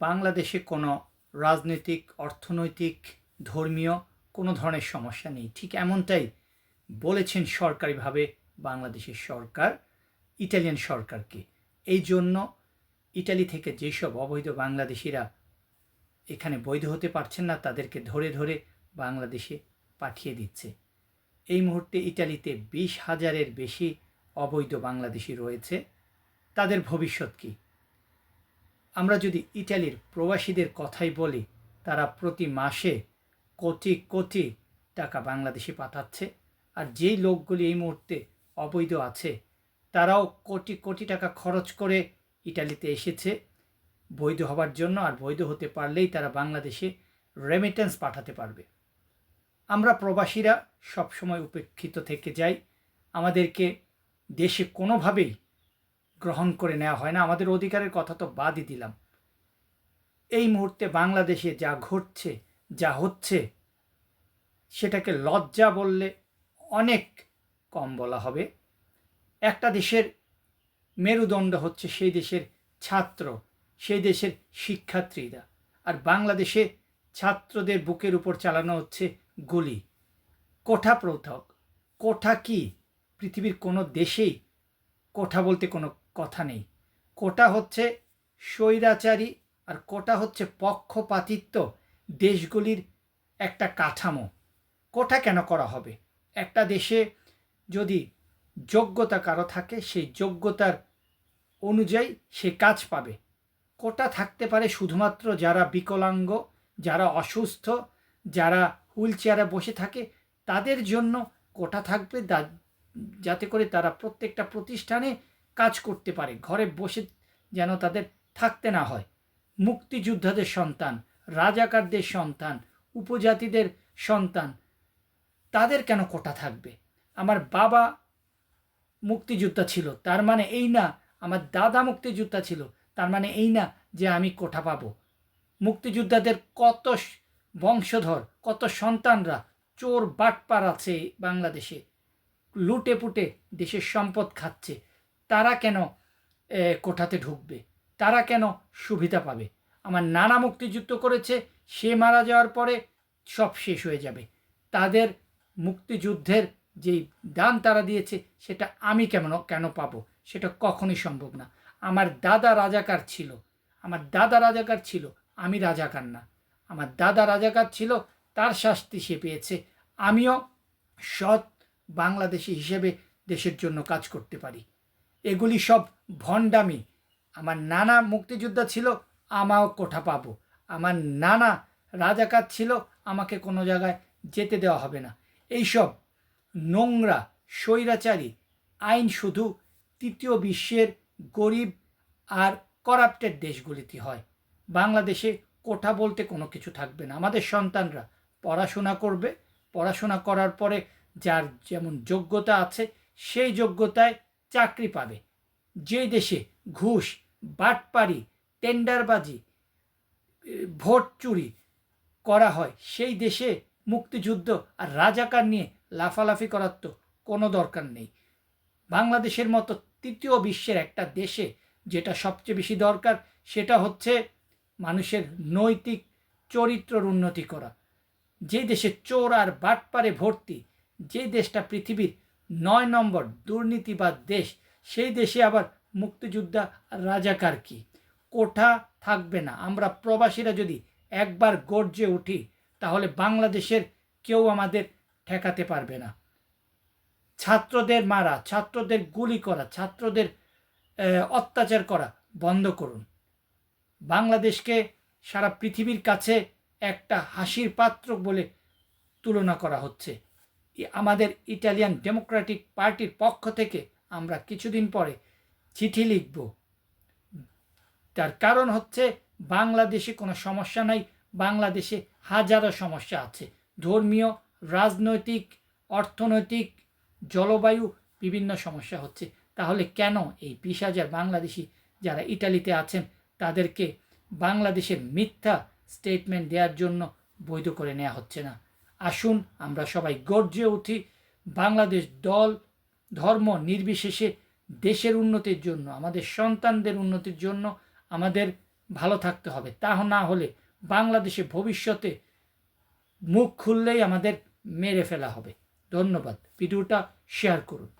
বাংলাদেশে কোনো রাজনৈতিক, অর্থনৈতিক, ধর্মীয় কোনো ধরনের সমস্যা নেই। ঠিক এমনটাই বলেছেন সরকারিভাবে বাংলাদেশের সরকার, ইটালিয়ান সরকারকে। এই জন্য ইটালি থেকে যেসব অবৈধ বাংলাদেশিরা এখানে বৈধ হতে পারছেন না, তাদেরকে ধরে ধরে বাংলাদেশে পাঠিয়ে দিচ্ছে। এই মুহূর্তে ইটালিতে বিশ হাজারের বেশি অবৈধ বাংলাদেশি রয়েছে। তাদের ভবিষ্যৎ কী? আমরা যদি ইটালির প্রবাসীদের কথাই বলি, তারা প্রতি মাসে কোটি কোটি টাকা বাংলাদেশে পাঠাচ্ছে, আর যেই লোকগুলি এই মুহূর্তে অবৈধ আছে, তারাও কোটি কোটি টাকা খরচ করে ইটালিতে এসেছে। বৈধ হবার জন্য আর বৈধ হতে পারলেই তারা বাংলাদেশে রেমিটেন্স পাঠাতে পারবে। আমরা প্রবাসীরা সবসময় উপেক্ষিত থেকে যাই। আমাদেরকে দেশে কোনোভাবেই গ্রহণ করে নেওয়া হয় না। আমাদের অধিকারের কথা তো বাদই দিলাম। এই মুহূর্তে বাংলাদেশে যা ঘটছে, যা হচ্ছে, সেটাকে লজ্জা বললে অনেক কম বলা হবে। একটা দেশের মেরুদণ্ড হচ্ছে সেই দেশের ছাত্র, সেই দেশের শিক্ষার্থীরা। আর বাংলাদেশে ছাত্রদের বুকের উপর চালানো হচ্ছে গুলি। কোঠা প্রথক কোঠা কি? পৃথিবীর কোনো দেশেই কোঠা বলতে কোনো কথা নেই। কোটা হচ্ছে স্বৈরাচারী আর কোটা হচ্ছে পক্ষপাতিত্ব। দেশগুলির একটা কাঠামো। কোটা কেন করা হবে? একটা দেশে যদি যোগ্যতা কারও থাকে, সেই যোগ্যতার অনুযায়ী সে কাজ পাবে। কোটা থাকতে পারে শুধুমাত্র যারা বিকলাঙ্গ, যারা অসুস্থ, যারা হুইল চেয়ারে বসে থাকে, তাদের জন্য কোটা থাকবে। যাতে করে তারা প্রত্যেকটা প্রতিষ্ঠানে কাজ করতে পারে। ঘরে বসে যেন তাদের থাকতে না হয়। মুক্তিযোদ্ধাদের সন্তান, রাজাকারদের সন্তান, উপজাতিদের সন্তান, তাদের কেন কোটা থাকবে? আমার বাবা মুক্তিযোদ্ধা ছিল, তার মানে এই না, আমার দাদা মুক্তিযোদ্ধা ছিল, তার মানে এই না যে আমি কোঠা পাব। মুক্তিযোদ্ধাদের কত বংশধর, কত সন্তানরা, চোর বাটপার আছে বাংলাদেশে। লুটে পুটে দেশের সম্পদ খাচ্ছে। তারা কেন কোঠাতে ঢুকবে? তারা কেন সুবিধা পাবে? আমার নানা মুক্তিযুদ্ধ করেছে, সে মারা যাওয়ার পরে সব শেষ হয়ে যাবে। তাদের মুক্তিযুদ্ধের যেই দান তারা দিয়েছে, সেটা আমি কেমন, কেন পাবো? সেটা কখনই সম্ভব না। আমার দাদা রাজাকার ছিল। আমার দাদা রাজাকার ছিল, আমি রাজাকার না। আমার দাদা রাজাকার ছিল, তার শাস্তি সে পেয়েছে। আমিও সৎ বাংলাদেশি হিসেবে দেশের জন্য কাজ করতে পারি। এগুলি সব ভণ্ডামি। আমার নানা মুক্তিযোদ্ধা ছিল, আমাও কোঠা পাবো। আমার নানা রাজাকার ছিল, আমাকে কোনো জায়গায় যেতে দেওয়া হবে না। এইসব নোংরা স্বৈরাচারী আইন শুধু তৃতীয় বিশ্বের গরিব আর করাপ্টেড দেশগুলিতে হয়। বাংলাদেশে কোঠা বলতে কোনো কিছু থাকবে না। আমাদের সন্তানরা পড়াশোনা করবে। পড়াশোনা করার পরে যার যেমন যোগ্যতা আছে, সেই যোগ্যতায় চাকরি পাবে। যে দেশে ঘুষ বাটপারি টেন্ডারবাজি, ভোট চুরি করা হয়, সেই দেশে মুক্তিযুদ্ধ আর রাজাকার নিয়ে লাফালাফি করার তো কোনো দরকার নেই। বাংলাদেশের মতো তৃতীয় বিশ্বের একটা দেশে যেটা সবচেয়ে বেশি দরকার, সেটা হচ্ছে মানুষের নৈতিক চরিত্রর উন্নতি করা। যে দেশে চোর আর বাটপারে ভর্তি, যে দেশটা পৃথিবীর নয় নম্বর দুর্নীতিবাদ দেশ, সেই দেশে আবার মুক্তিযোদ্ধা রাজাকার কি? কোঠা থাকবে না। আমরা প্রবাসীরা যদি একবার গর্জে উঠি, তাহলে বাংলাদেশের কেউ আমাদের ঠেকাতে পারবে না। ছাত্রদের মারা, ছাত্রদের গুলি করা, ছাত্রদের অত্যাচার করা বন্ধ করুন। বাংলাদেশকে সারা পৃথিবীর কাছে একটা হাসির পাত্র বলে তুলনা করা হচ্ছে। আমাদের ইটালিয়ান ডেমোক্রেটিক পার্টির পক্ষ থেকে আমরা কিছুদিন পরে চিঠি লিখব। তার কারণ হচ্ছে বাংলাদেশে কোনো সমস্যা নাই, বাংলাদেশে হাজারো সমস্যা আছে। ধর্মীয়, রাজনৈতিক, অর্থনৈতিক, জলবায়ু বিভিন্ন সমস্যা হচ্ছে। তাহলে কেন এই বিশ হাজার বাংলাদেশি যারা ইটালিতে আছেন, তাদেরকে বাংলাদেশের মিথ্যা স্টেটমেন্ট দেওয়ার জন্য বৈধ করে নেওয়া হচ্ছে না? আসুন আমরা সবাই গর্জে উঠি বাংলাদেশ দল, ধর্ম নির্বিশেষে দেশের উন্নতির জন্য, আমাদের সন্তানদের উন্নতির জন্য আমাদের ভালো থাকতে হবে। তা না হলে বাংলাদেশে ভবিষ্যতে মুখ খুললেই আমাদের মেরে ফেলা হবে। ধন্যবাদ। ভিডিওটা শেয়ার করুন।